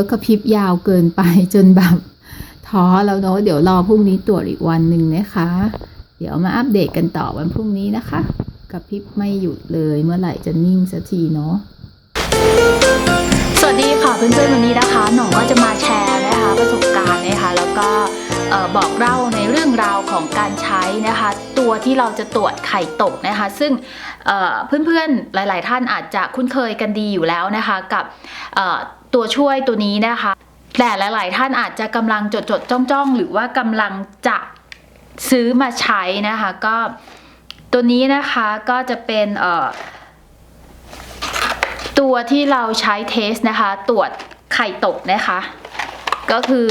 ก็กระพริบยาวเกินไปจนแบบท้อแล้วเนาะเดี๋ยวรอพรุ่งนี้ตรวจอีกวันหนึ่งนะคะ เดี๋ยวมาอัปเดตกันต่อวันพรุ่งนี้นะคะกระพริบไม่หยุดเลยเมื่อไหร่จะนิ่งสักทีเนาะสวัสดีค่ะเพื่อนๆวันนี้นะคะ หน่องก็จะมาแชร์นะคะ ประสบการณ์นะคะ แล้วก็บอกเล่าในเรื่องราวของการใช้นะคะ ตัวที่เราจะตรวจไข่ตกนะคะ ซึ่งเพื่อนๆหลาย ๆ ท่านอาจจะคุ้นเคยกันดีอยู่แล้วนะคะ กับ ตัวช่วยตัวนี้นะคะ แต่หลาย ๆ ท่านอาจจะกำลังจดจดจ้องจ้องหรือว่ากำลังจะซื้อมาใช้นะคะ ก็ตัวนี้นะคะก็จะเป็นเอ่อตัวที่เราใช้เทสนะคะ ตรวจไข่ตกนะคะ ก็คือ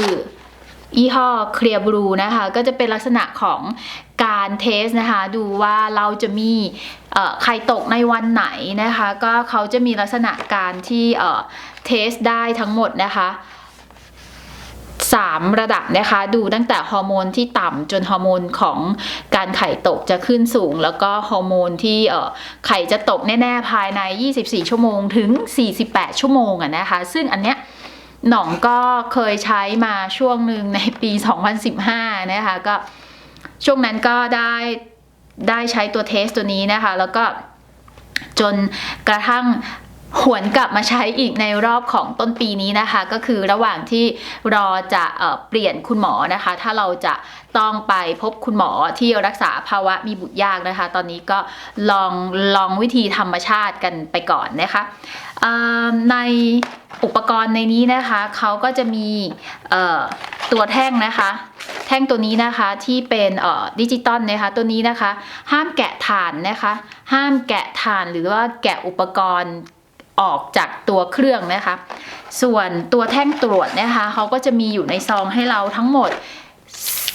ยี่ห้อ Clear Blue นะคะ ก็จะเป็นลักษณะของ การเทสนะคะ ดูว่าเราจะมีไข่ตกในวันไหนนะคะ ก็เขาจะมีลักษณะการที่เทสได้ทั้งหมดนะคะ3 ระดับนะคะ ดูตั้งแต่ฮอร์โมนที่ต่ำจนฮอร์โมนของการไข่ตกจะขึ้นสูง แล้วก็ฮอร์โมนที่ไข่จะตกแน่ๆภายใน 24 ชั่วโมงถึง 48 ชั่วโมงอะนะคะ ซึ่งอันเนี้ยหน่องก็เคยใช้มาช่วงหนึ่งในปี 2015 นะคะก็ ช่วงนั้นก็ได้ได้ใช้ตัวเทสตัวนี้นะคะ แล้วก็จนกระทั่งหวนกลับมาใช้อีกในรอบของต้นปีนี้นะคะ ก็คือระหว่างที่รอจะเอเปลี่ยนคุณหมอนะคะ ถ้าเราจะต้องไปพบคุณหมอที่รักษาภาวะมีบุตรยากนะคะ ตอนนี้ก็ลองลองวิธีธรรมชาติกันไปก่อนนะคะในอุปกรณ์ในนี้นะคะเขาก็จะมีตัวแท่งนะคะ แท่งตัวนี้นะคะที่เป็นเอ่อดิจิตอลนะคะตัวนี้นะคะ ห้ามแกะฐานนะคะ ห้ามแกะฐานหรือว่าแกะอุปกรณ์ออกจากตัวเครื่องนะคะ ส่วนตัวแท่งตรวจนะคะเขาก็จะมีอยู่ในซองให้เราทั้งหมด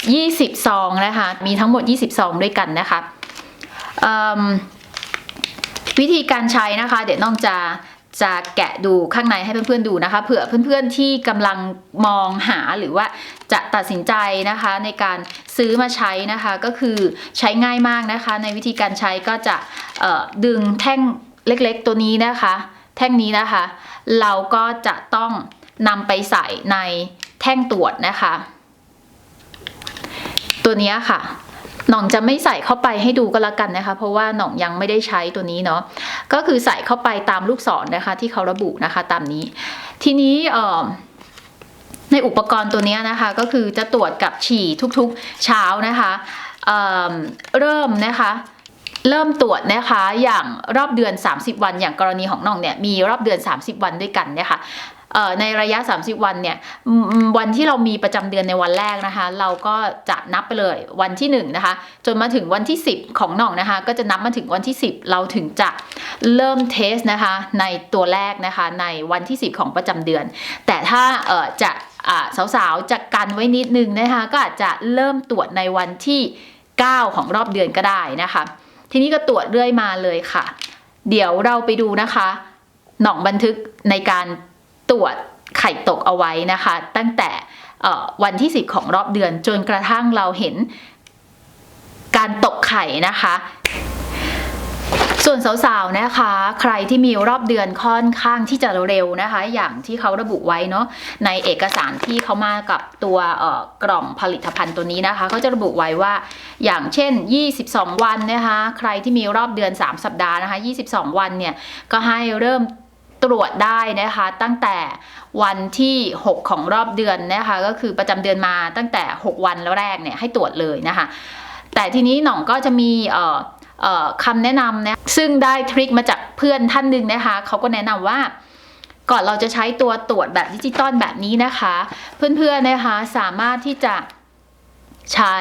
20 ซองนะคะ มีทั้งหมด 20 ซองด้วยกันนะคะวิธีการใช้นะคะ เดี๋ยวน้องจะ จะแกะดูข้างในให้เพื่อนๆดูนะคะ เผื่อเพื่อนๆที่กำลังมองหาหรือว่าจะตัดสินใจนะคะในการซื้อมาใช้นะคะ ก็คือใช้ง่ายมากนะคะ ในวิธีการใช้ก็จะดึงแท่งเล็กๆ ตัวนี้นะคะ แท่งนี้นะคะ เราก็จะต้องนำไปใส่ในแท่งตรวจนะคะ ตัวนี้ค่ะ หน่องจะไม่ใส่เข้าไปให้ดูก็แล้วกันนะคะ เพราะว่าหน่องยังไม่ได้ใช้ตัวนี้เนาะก็คือใส่เข้าไปตามลูกศรนะคะ ที่เขาระบุนะคะตามนี้ ทีนี้เอ่อในอุปกรณ์ตัวนี้นะคะก็คือจะตรวจกับฉี่ทุกๆเช้านะคะเเริ่มนะคะเริ่มตรวจนะคะอย่างรอบเดือน 30 วันอย่างกรณีของน้องเนี่ยมีรอบเดือน 30 วันด้วยกันเนี่ยค่ะ ในระยะ 30 วันเนี่ยวันที่เรามีประจำเดือนในวันแรกนะคะ เราก็จะนับไปเลยวันที่1นะคะจนมาถึงวันที่ 10 ของน้องนะคะ ก็จะนับมาถึงวันที่ 10 เราถึงจะเริ่มเทสนะคะในตัวแรกนะคะในวันที่ 10 ของประจำเดือน แต่ถ้าจะสาวๆจะกันไว้นิดนึงนะคะ ก็อาจจะเริ่มตรวจในวันที่ 9 ของรอบเดือนก็ได้นะคะ ทีนี้ก็ตรวจเรื่อยมาเลยค่ะ เดี๋ยวเราไปดูนะคะ หน่องบันทึกในการ ตรวจไข่ตกเอาไว้นะคะ ตั้งแต่วันที่ 10 ของรอบเดือน จนกระทั่งเราเห็นการตกไข่นะคะ ส่วนสาวๆนะคะ ใครที่มีรอบเดือนค่อนข้างที่จะเร็วนะคะ อย่างที่เขาระบุไว้เนาะในเอกสารที่เขามากับตัวกล่องผลิตภัณฑ์ตัวนี้นะคะเขาจะระบุไว้ว่าอย่างเช่น 22 วันนะคะ ใครที่มีรอบเดือน 3 สัปดาห์นะคะ 22 วันเนี่ยก็ให้เริ่ม ตรวจได้นะคะ ตั้งแต่วันที่ 6 ของรอบเดือนนะคะ ก็คือประจำเดือนมาตั้งแต่ 6 วันแล้วแรกเนี่ยให้ตรวจเลยนะคะ แต่ทีนี้หน่องก็จะมีเอ่อเอ่อคำแนะนำนะซึ่งได้ทริคมาจากเพื่อนท่านหนึ่งนะคะเขาก็แนะนำว่าก่อนเราจะใช้ตัวตรวจแบบดิจิตอลแบบนี้นะคะ เพื่อนๆนะคะสามารถที่จะ ใช้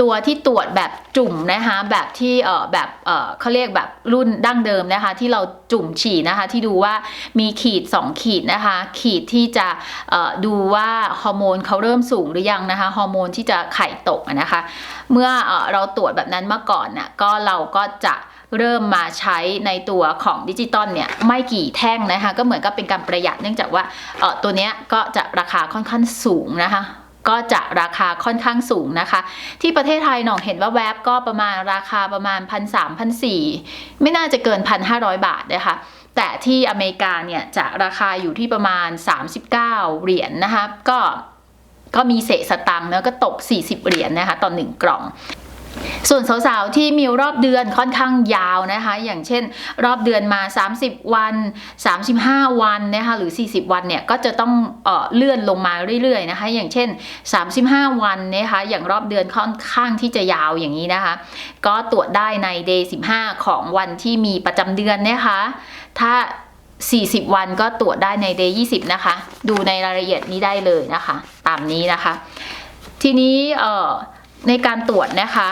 ตัวที่ตรวจแบบจุ่มนะคะแบบที่เอ่อแบบเอ่อเขาเรียกแบบรุ่นดั้งเดิมนะคะ ที่เราจุ่มฉี่นะคะ ที่ดูว่ามีขีด 2 ขีดนะคะ ขีดที่จะเอ่อดูว่าฮอร์โมนเขาเริ่มสูงหรือยังนะคะฮอร์โมนที่จะไข่ตกนะคะ เมื่อเอ่อเราตรวจแบบนั้นมาก่อนน่ะก็เราก็จะเริ่มมาใช้ในตัวของดิจิตอลเนี่ยไม่กี่แท่งนะคะ ก็เหมือนกับเป็นการประหยัดเนื่องจากว่าเอ่อตัวเนี้ยก็จะราคาค่อนข้างสูงนะคะ ก็จะราคาค่อนข้างสูงนะคะ ที่ประเทศไทยหน่องเห็นว่าแวบก็ประมาณราคาประมาณพันสามพันสี่ไม่น่าจะเกินพันห้าร้อยบาทนะคะแต่ที่อเมริกาเนี่ยจะราคาอยู่ที่ประมาณ 39 เหรียญนะคะก็ก็มีเศษสตังค์แล้วก็ตก 40 เหรียญนะคะต่อ1กล่อง ส่วนสาวๆที่มีรอบเดือนค่อนข้างยาวนะคะ อย่างเช่น รอบเดือนมา 30 วัน 35 วันนะคะหรือ 40 วันเนี่ยก็จะต้องเออเลื่อนลงมาเรื่อยๆนะคะ อย่างเช่น 35 วันนะคะอย่างรอบเดือนค่อนข้างที่จะยาวอย่างนี้นะคะ ก็ตรวจได้ใน day 15 ของวันที่มีประจำเดือนนะคะ ถ้า 40 วันก็ตรวจได้ใน day 20 นะคะ ดูในรายละเอียดนี้ได้เลยนะคะ ตามนี้นะคะ ทีนี้เอ่อ ในการตรวจนะคะ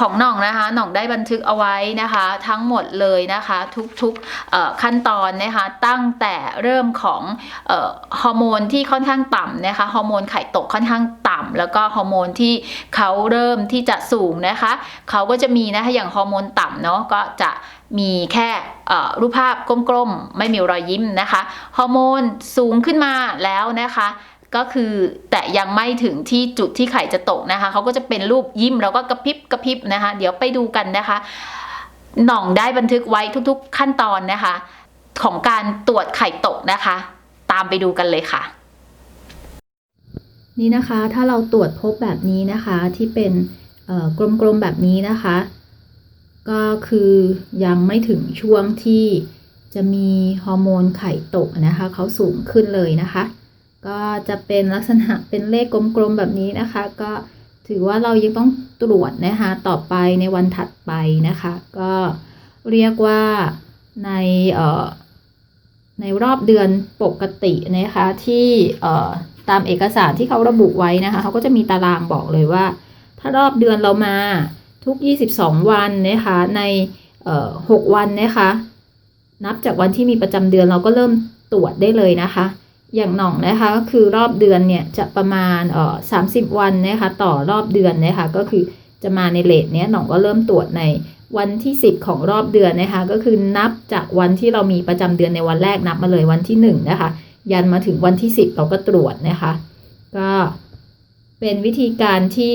ของหน่องนะคะหน่องได้บันทึกเอาไว้นะคะ ทั้งหมดเลยนะคะ ทุกๆขั้นตอนนะคะ ตั้งแต่เริ่มของออฮอร์โมนที่ค่อนข้างต่ำนะคะฮอร์โมนไข่ตกค่อนข้างต่ำแล้วก็ฮอร์โมนที่เขาเริ่มที่จะสูงนะคะเขาก็จะมีนะคะอย่างฮอร์โมนต่ำเนาะก็จะมีแค่รูปภาพกลมๆ ไม่มีรอยยิ้มนะคะฮอร์โมนสูงขึ้นมาแล้วนะคะ ก็คือแต่ยังไม่ถึงที่จุดที่ไข่จะตกนะคะเขาก็จะเป็นรูปยิ้มแล้วก็กระพริบกระพริบนะคะ เดี๋ยวไปดูกันนะคะหน่องได้บันทึกไว้ทุกๆขั้นตอนนะคะ ของการตรวจไข่ตกนะคะ ตามไปดูกันเลยค่ะ นี่นะคะ ถ้าเราตรวจพบแบบนี้นะคะที่เป็นกลมๆแบบนี้นะคะ ก็คือยังไม่ถึงช่วงที่จะมีฮอร์โมนไข่ตกนะคะเขาสูงขึ้นเลยนะคะ ก็จะเป็นลักษณะเป็นเลขกลมๆแบบนี้นะคะ ก็ถือว่าเรายังต้องตรวจนะคะต่อไปในวันถัดไปนะคะ ก็เรียกว่าในเอ่อในรอบเดือนปกตินะคะที่เอ่อตามเอกสารที่เขาระบุไว้นะคะเขาก็จะมีตารางบอกเลยว่า ถ้ารอบเดือนเรามาทุก 22 วันนะคะในเอ่อ6วันนะคะ นับจากวันที่มีประจำเดือนเราก็เริ่มตรวจได้เลยนะคะ อย่างหน่องนะคะก็คือรอบเดือนเนี่ยจะประมาณเอ่อ30วันนะคะต่อรอบเดือนนะคะก็คือจะมาในเลทเนี้ยหน่องก็เริ่มตรวจในวันที่ 10 ของรอบเดือนนะคะก็คือนับจากวันที่เรามีประจำเดือนในวันแรกนับมาเลยวันที่ 1 นะคะ ยันมาถึงวันที่ 10 เราก็ตรวจนะคะ ก็เป็นวิธีการที่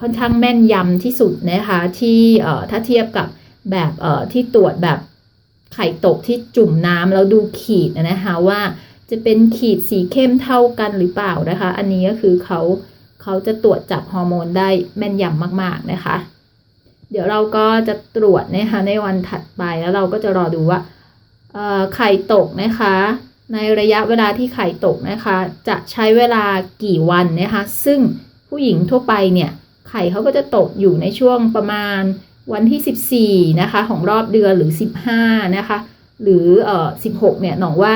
ค่อนข้างแม่นยำที่สุดนะคะที่เอ่อถ้าเทียบกับแบบเอ่อที่ตรวจแบบไข่ตกที่จุ่มน้ำแล้วดูขีดนะคะว่า จะเป็นขีดสีเข้มเท่ากันหรือเปล่านะคะ อันนี้ก็คือเขาเขาจะตรวจจับฮอร์โมนได้แม่นยำมาก ๆ นะคะ เดี๋ยวเราก็จะตรวจนะคะในวันถัดไปแล้วเราก็จะรอดูว่าไข่ตกนะคะ ในระยะเวลาที่ไข่ตกนะคะ จะใช้เวลากี่วันนะคะ ซึ่งผู้หญิงทั่วไปเนี่ยไข่เขาก็จะตกอยู่ในช่วงประมาณวันที่ 14 นะคะ ของรอบเดือนหรือ 15 นะคะ หรือเอ่อ16 เนี่ยหนองว่า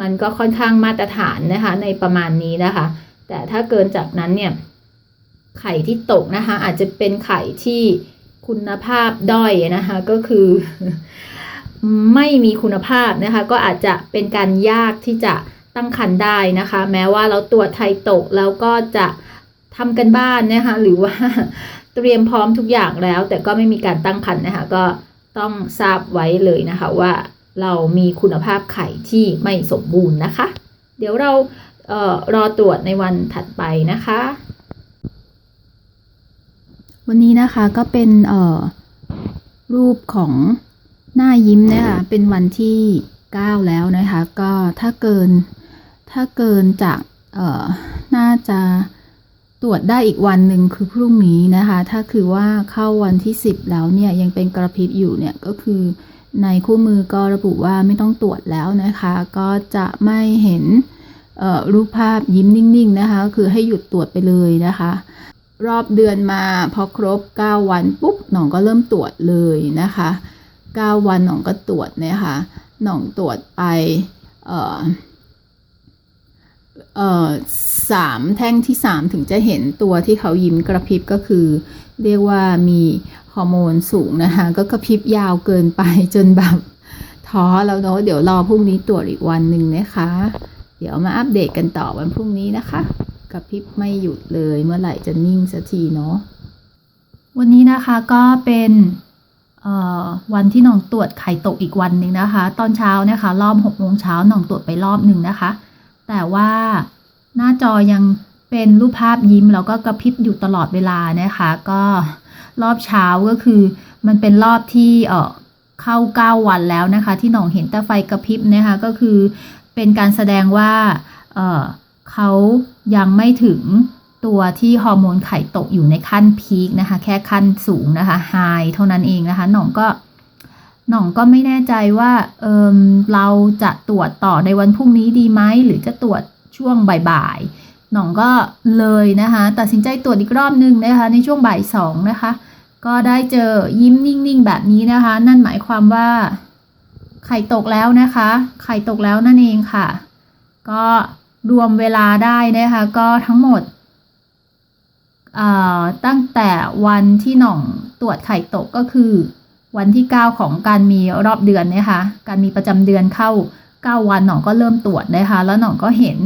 มันก็ค่อนข้างมาตรฐานนะคะในประมาณนี้นะคะ แต่ถ้าเกินจากนั้นเนี่ยไข่ที่ตกนะคะอาจจะเป็นไข่ที่คุณภาพด้อยนะคะก็คือไม่มีคุณภาพนะคะก็อาจจะเป็นการยากที่จะตั้งครรภ์ได้นะคะ แม้ว่าเราตรวจไข่ตกแล้วก็จะทำกันบ้านนะคะหรือว่าเตรียมพร้อมทุกอย่างแล้ว แต่ก็ไม่มีการตั้งครรภ์นะคะก็ต้องทราบไว้เลยนะคะว่า เรามีคุณภาพไข่ที่ไม่สมบูรณ์นะคะ เดี๋ยวเราเออรอตรวจในวันถัดไปนะคะ วันนี้นะคะก็เป็นเออรูปของหน้ายิ้มนะคะเป็นวันที่ 9 แล้วนะคะ ก็ถ้าเกินถ้าเกินจากเออน่าจะตรวจได้อีกวันหนึ่งคือพรุ่งนี้นะคะ ถ้าคือว่าเข้าวันที่ 10 แล้วเนี่ยยังเป็นกระพริบอยู่เนี่ยก็คือ ในคู่มือก็ระบุว่าไม่ต้องตรวจแล้วนะคะ ก็จะไม่เห็นรูปภาพยิ้มนิ่งๆนะคะก็คือให้หยุดตรวจไปเลยนะคะ รอบเดือนมาพอครบ 9 วันปุ๊บหน่องก็เริ่มตรวจเลยนะคะ 9 วันหน่องก็ตรวจนะคะหน่องตรวจไปเอ่อเอ่อสามแท่งที่ 3 ถึงจะเห็นตัวที่เขายิ้มกระพริบก็คือ เรียกว่ามีฮอร์โมนสูงนะคะ ก็กระพริบยาวเกินไปจนแบบท้อแล้วเนาะเดี๋ยวรอพรุ่งนี้ตรวจอีกวันหนึ่งนะคะ เดี๋ยวมาอัปเดตกันต่อวันพรุ่งนี้นะคะกระพริบไม่หยุดเลยเมื่อไหร่จะนิ่งสักทีเนาะวันนี้นะคะก็เป็นวันที่น่องตรวจไข่ตกอีกวันหนึ่งนะคะ ตอนเช้านะคะ รอบหกโมงเช้าน่องตรวจไปรอบหนึ่งนะคะ แต่ว่าหน้าจอยัง เป็นรูปภาพยิ้มแล้วก็กระพริบอยู่ตลอดเวลานะคะ ก็รอบเช้าก็คือมันเป็นรอบที่เออเข้า9วันแล้วนะคะ ที่หน่องเห็นแต่ไฟกระพริบนะคะก็คือเป็นการแสดงว่าเออเขายังไม่ถึงตัวที่ฮอร์โมนไข่ตกอยู่ในขั้นพีคนะคะ แค่ขั้นสูงนะคะไฮเท่านั้นเองนะคะหน่องก็หน่องก็ไม่แน่ใจว่าเออเราจะตรวจต่อในวันพรุ่งนี้ดีไหมหรือจะตรวจช่วงบ่ายๆ หน่องก็เลยนะคะ ตัดสินใจตรวจอีกรอบนึงนะคะ ในช่วงบ่ายสองนะคะ ก็ได้เจอยิ้มนิ่งๆแบบนี้นะคะ นั่นหมายความว่า ไข่ตกแล้วนะคะ ไข่ตกแล้วนั่นเองค่ะ ก็รวมเวลาได้นะคะ ก็ทั้งหมดเอ่อตั้งแต่วันที่หน่องตรวจไข่ตกก็คือ วันที่ 9 ของการมีรอบเดือนนะคะ การมีประจำเดือนเข้า 9 วันหน่องก็เริ่มตรวจนะคะ แล้วหน่องก็เห็น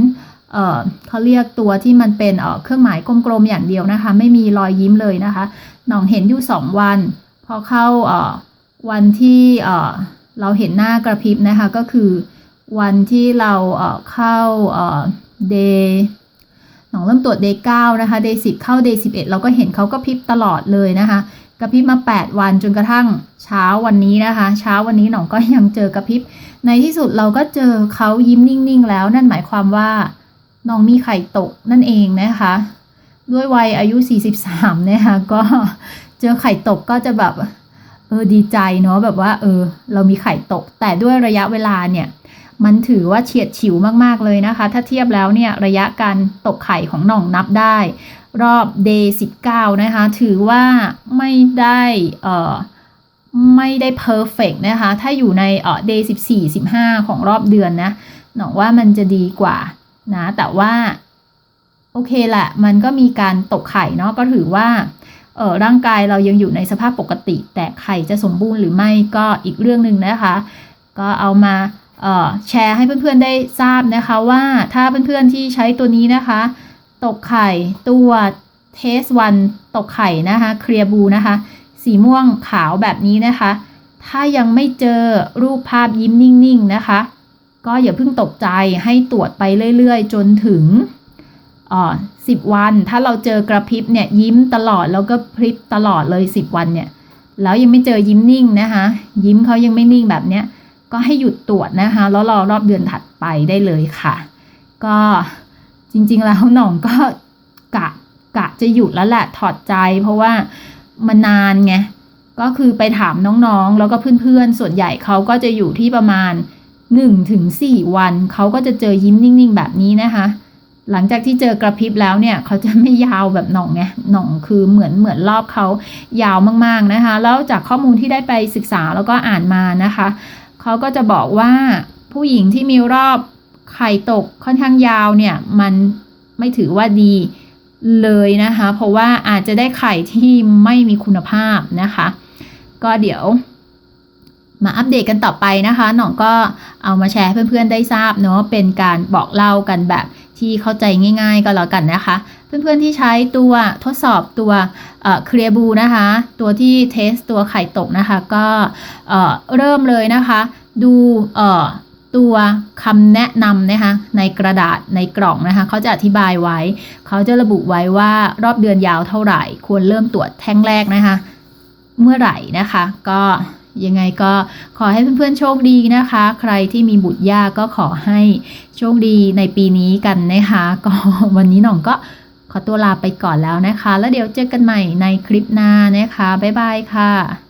เอ่อเขาเรียกตัวที่มันเป็นเอ่อเครื่องหมายกลมๆอย่างเดียวนะคะ ไม่มีรอยยิ้มเลยนะคะน่องเห็นอยู่สองวัน พอเข้าเอ่อวันที่เอ่อเราเห็นหน้ากระพริบนะคะก็คือวันที่เราเอ่อเข้าเอ่อ day หน่องเริ่มตรวจ day 9นะคะ day 10เข้า day 11เราก็เห็นเขาก็พริบตลอดเลยนะคะกระพริบมา 8 วันจนกระทั่งเช้าวันนี้นะคะ เช้าวันนี้หนองก็ยังเจอกระพริบในที่สุดเราก็เจอเขายิ้มนิ่ง ๆ แล้วนั่นหมายความว่า น้องมีไข่ตกนั่นเองนะคะ ด้วยวัยอายุ 43 นะคะก็เจอไข่ตกก็จะแบบเออดีใจเนาะแบบว่าเออ เรามีไข่ตก แต่ด้วยระยะเวลาเนี่ยมันถือว่าเฉียดฉิวมากๆเลยนะคะ ถ้าเทียบแล้วเนี่ยระยะการตกไข่ของหน่องนับได้ รอบ day 19 นะคะ ถือว่าไม่ได้เอ่อไม่ได้ perfect นะคะ ถ้าอยู่ในเอ่อ day 14 15 ของรอบเดือนนะหน่องว่ามันจะดีกว่า นะแต่ว่าโอเคแหละมันก็มีการตกไข่เนาะก็ถือว่าเออร่างกายเรายังอยู่ในสภาพปกติ แต่ไข่จะสมบูรณ์หรือไม่ก็อีกเรื่องหนึ่งนะคะ ก็เอามาเออแชร์ให้เพื่อนๆได้ทราบนะคะว่าถ้าเพื่อนๆที่ใช้ตัวนี้นะคะ ตกไข่ตัวเทสวันตกไข่นะคะเคลียร์บูนะคะ สีม่วงขาวแบบนี้นะคะ ถ้ายังไม่เจอรูปภาพยิ้มนิ่งๆนะคะ ก็อย่าเพิ่งตกใจให้ตรวจไปเรื่อยๆ จนถึงสิบวัน ถ้าเราเจอกระพริบเนี่ยยิ้มตลอดแล้วก็พริบตลอดเลยสิบวันเนี่ยแล้วยังไม่เจอยิ้มนิ่งนะคะยิ้มเขายังไม่นิ่งแบบเนี้ยก็ให้หยุดตรวจนะคะแล้วรอรอบเดือนถัดไปได้เลยค่ะ ก็จริงๆแล้วหน่องก็กะกะจะหยุดแล้วแหละถอดใจ เพราะว่ามันนานไงก็คือไปถามน้องๆ แล้วก็เพื่อนๆ ส่วนใหญ่เขาก็จะอยู่ที่ประมาณ 1ถึง4วัน เขาก็จะเจอยิ้มนิ่งๆ แบบนี้นะคะ หลังจากที่เจอกระพริบแล้วเนี่ย เขาจะไม่ยาวแบบหน่องไงหน่องคือเหมือนเหมือนรอบเขายาวมากๆนะคะ แล้วจากข้อมูลที่ได้ไปศึกษาแล้วก็อ่านมานะคะ เขาก็จะบอกว่าผู้หญิงที่มีรอบไข่ตกค่อนข้างยาวเนี่ย มันไม่ถือว่าดีเลยนะคะ เพราะว่าอาจจะได้ไข่ที่ไม่มีคุณภาพนะคะ ก็เดี๋ยว มาอัปเดตกันต่อไปนะคะหน่องก็เอามาแชร์เพื่อนๆได้ทราบเนาะเป็นการบอกเล่ากันแบบที่เข้าใจง่ายๆก็แล้วกันนะคะ เพื่อนๆที่ใช้ตัวทดสอบตัวเคลียบูนะคะ ตัวที่เทสตัวไข่ตกนะคะ ก็เอ่อเริ่มเลยนะคะ ดูเอ่อตัวคำแนะนำนะคะในกระดาษในกล่องนะคะเขาจะอธิบายไว้ เขาจะระบุไว้ว่ารอบเดือนยาวเท่าไหร่ ควรเริ่มตรวจแท่งแรกนะคะ เมื่อไหร่นะคะ ก็ ยังไงก็ขอให้เพื่อนๆโชคดีนะคะ ใครที่มีบุตรยากก็ขอให้โชคดีในปีนี้กันนะคะ ก็วันนี้หน่องก็ขอตัวลาไปก่อนแล้วนะคะ แล้วเดี๋ยวเจอกันใหม่ในคลิปหน้านะคะ บ๊ายบายค่ะ